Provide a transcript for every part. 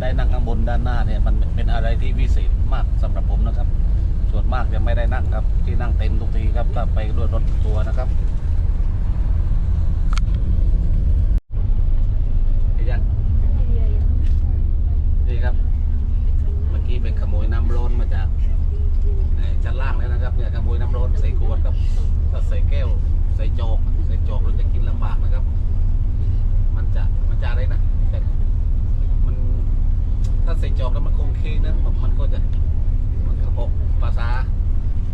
ได้นั่งข้างบนด้านหน้าเนี่ยมันเป็นอะไรที่พิเศษมากสำหรับผมนะครับ ส่วนมากจะไม่ได้นั่งครับ ที่นั่งเต็มทุกทีครับถ้าไปด้วยรถทัวนะครับเห็นยังนี่ครับ เมื่อกี้เป็นขโมยน้ำร้อนมาจากชั้นล่างแล้วนะครับเนี่ยขโมยน้ำร้อนใส่ขวดกับใส่แก้ว ใส่จอกใส่จอกเราจะกินลำบากนะครับ มันจะมันจะอะไรนะแต่มันถ้าใส่จอกแล้วมันคง เคนะมันก็จะมันก็หกภาษา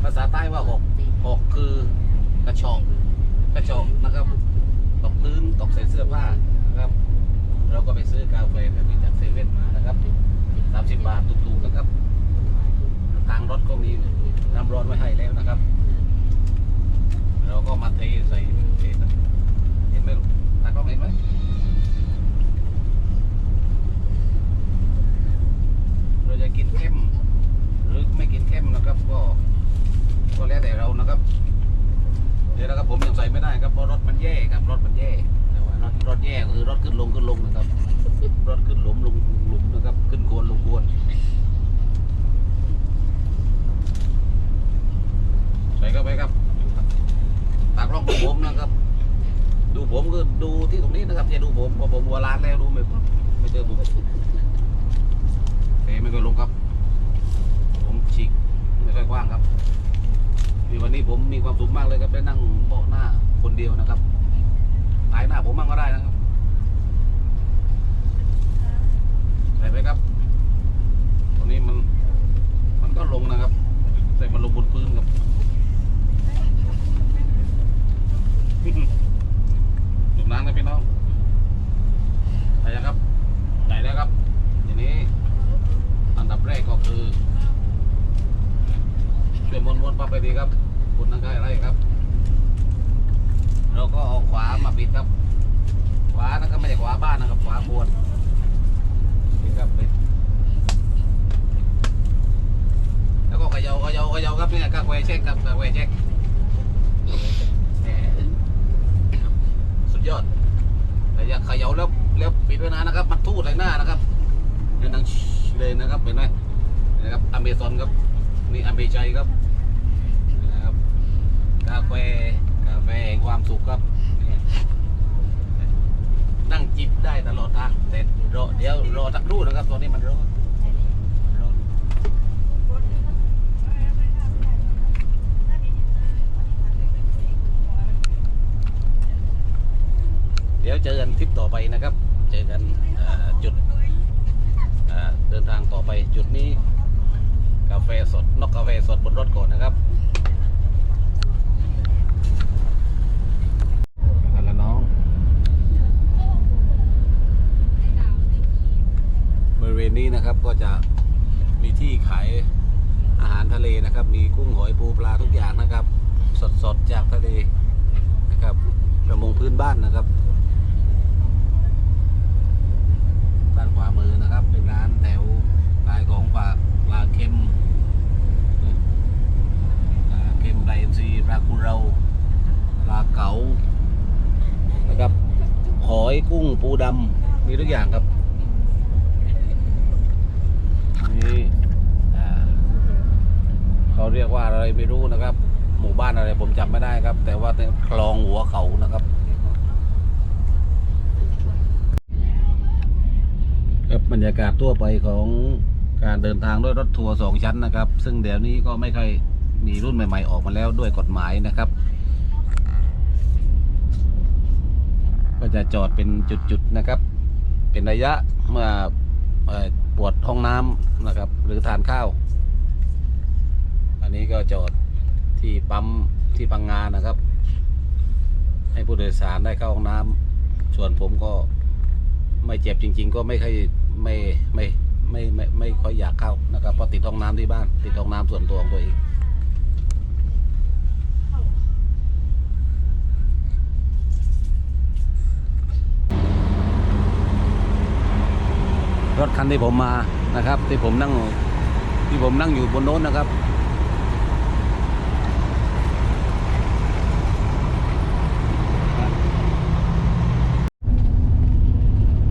ภาษาใต้ว่าหกหกคือกระชอกกระชอกนะครับตกพื้นตกใส่เสื้อผ้านะครับ เราก็ไปซื้อกาแฟแบบนี้จากเซเว่นมานะครับสามสิบบาทถูกๆนะครับ ทางรถก็มีน้ำร้อนไว้ให้แล้วนะครับ เราก็มาเทใส่เทใส่เห็นไหมลูกตากล้องเห็นไหมเราจะกินเข้ม หรือไม่ับก็ก็แล้วแต่เรานะครับ เดี๋ยวนะครับผมยังใส่ไม่ได้ครับเพราะรถมันแย่ครับรถมันแย่แต่ว่ารถรถแย่คือรถขึ้นลงขึ้นลงนะครับ รถขึ้นหลุมลงหลุมนะครับ ขึ้นโคนลงโคนใส่เข้าไปครับตากล้องดูผมนะครับ ดูผมก็ดูที่ตรงนี้นะครับอย่าดูผมเพราะผมวัวล้านแล้วดูไม่ไม่เจอผมเทไม่ก็ลงครับ ค่อยกว้างครับมีวันนี้ผมมีความสุขมากเลยครับได้นั่งเบาะหน้าคนเดียวนะครับตายหน้าผมมั่งก็ได้นะครับใส่ไปครับตรงนี้มันมันก็ลงนะครับ แต่มันลงบนพื้นครับจุ่มน้ำนะพี่น้องใส่ยังครับใส่แล้วครับทีนี้อันดับแรกก็คือ ช่วยม้วนๆปั๊บไปดีครับคุณนั่งใกล้ไรครับ เราก็เอาขวามาปิดครับ ขวานะครับไม่ใช่ขวาบ้านนะครับ ขวาบวนปิดครับปิดแล้วก็เขยาเขยาเขยาครับเนี่ยกาแฟเช็คครับกาแฟเช็คแหมสุดยอดแต่อย่าเขยาแล้วแล้วปิดไว้นานนะครับ มันทู่ใส่หน้านะครับเดี๋ยวนังเลยนะครับเห็นไหมนะครับอเมซอนครับนี่อเมชัยครับ กาแฟกาแฟแห่งความสุขครับนี่นั่งจิบได้ตลอดทางแต่รอเดี๋ยวรอสักครู่นะครับตอนนี้มันร้อนมันร้อนเดี๋ยวเจอกันทริปต่อไปนะครับ เจอกันเอ่อจุดเอ่อเดินทางต่อไปจุดนี้ กาแฟสดนอกกาแฟสดบนรถก่อนนะครับอันละน้อง บริเวณนี้นะครับ ก็จะมีที่ขายอาหารทะเลนะครับ มีกุ้งหอยปูปลาทุกอย่างนะครับ สดๆจากทะเลนะครับประมงพื้นบ้านนะครับด้านขวามือนะครับ เป็นร้านแถวขายของฝาปลาเค็มปลาเค็มปลาเอ็นซีปลาคูเราปลาเก๋านะครับหอยกุ้งปูดำมีทุกอย่างครับ นี่อ่าเขาเรียกว่าอะไรไม่รู้นะครับ หมู่บ้านอะไรผมจำไม่ได้ครับ แต่ว่าเป็นคลองหัวเขานะครับ ครับบรรยากาศทั่วไปของการเดินทางด้วยรถทัวร์สองชั้นนะครับ ซึ่งเดี๋ยวนี้ก็ไม่ค่อยมีรุ่นใหม่ ๆ ออกมาแล้วด้วยกฎหมายนะครับ ก็จะจอดเป็นจุดๆนะครับ เป็นระยะเมื่อ ห้องน้ำนะครับ หรือทานข้าว อันนี้ก็จอดที่ปั๊มที่พังงานนะครับ ให้ผู้โดยสารได้เข้าห้องน้ำส่วนผมก็ไม่เจ็บจริง ๆ ก็ไม่ค่อยไม่ไม่ไม่ไม่ไม่ไม่ค่อยอยากเข้านะครับเพราะติดห้องน้ำที่บ้าน ติดห้องน้ำส่วนตัวของตัวเองร ถคันที่ผมมานะครับ ที่ผมนั่งที่ผมนั่งอยู่บนโน้นนะครับ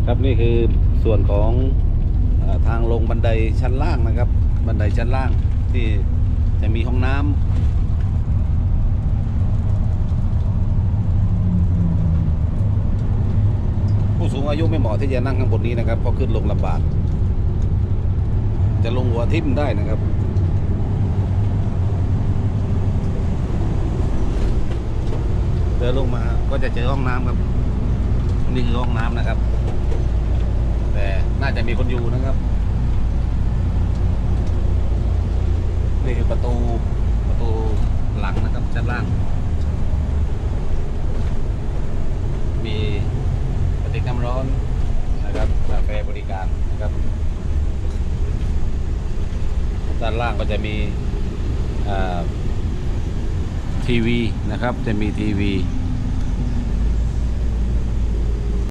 ครับนี่คือส่วนของอทางลงบันไดชั้นล่างนะครับ บันไดชั้นล่างที่จะมีห้องน้ำ ผู้สูงอายุไม่เหมาะที่จะนั่งข้างบนนี้นะครับเพราะขึ้นลงลำบากจะลงหัวทิ่มได้นะครับเดินลงมาก็จะเจอห้องน้ำครับนี่คือห้องน้ำนะครับ แต่น่าจะมีคนอยู่นะครับนี่คือประตูประตูหลังนะครับชั้นล่าง มี น้ำร้อนนะครับกาแฟบริการนะครับ ด้านล่างก็จะมีทีวีนะครับ จะมีทีวี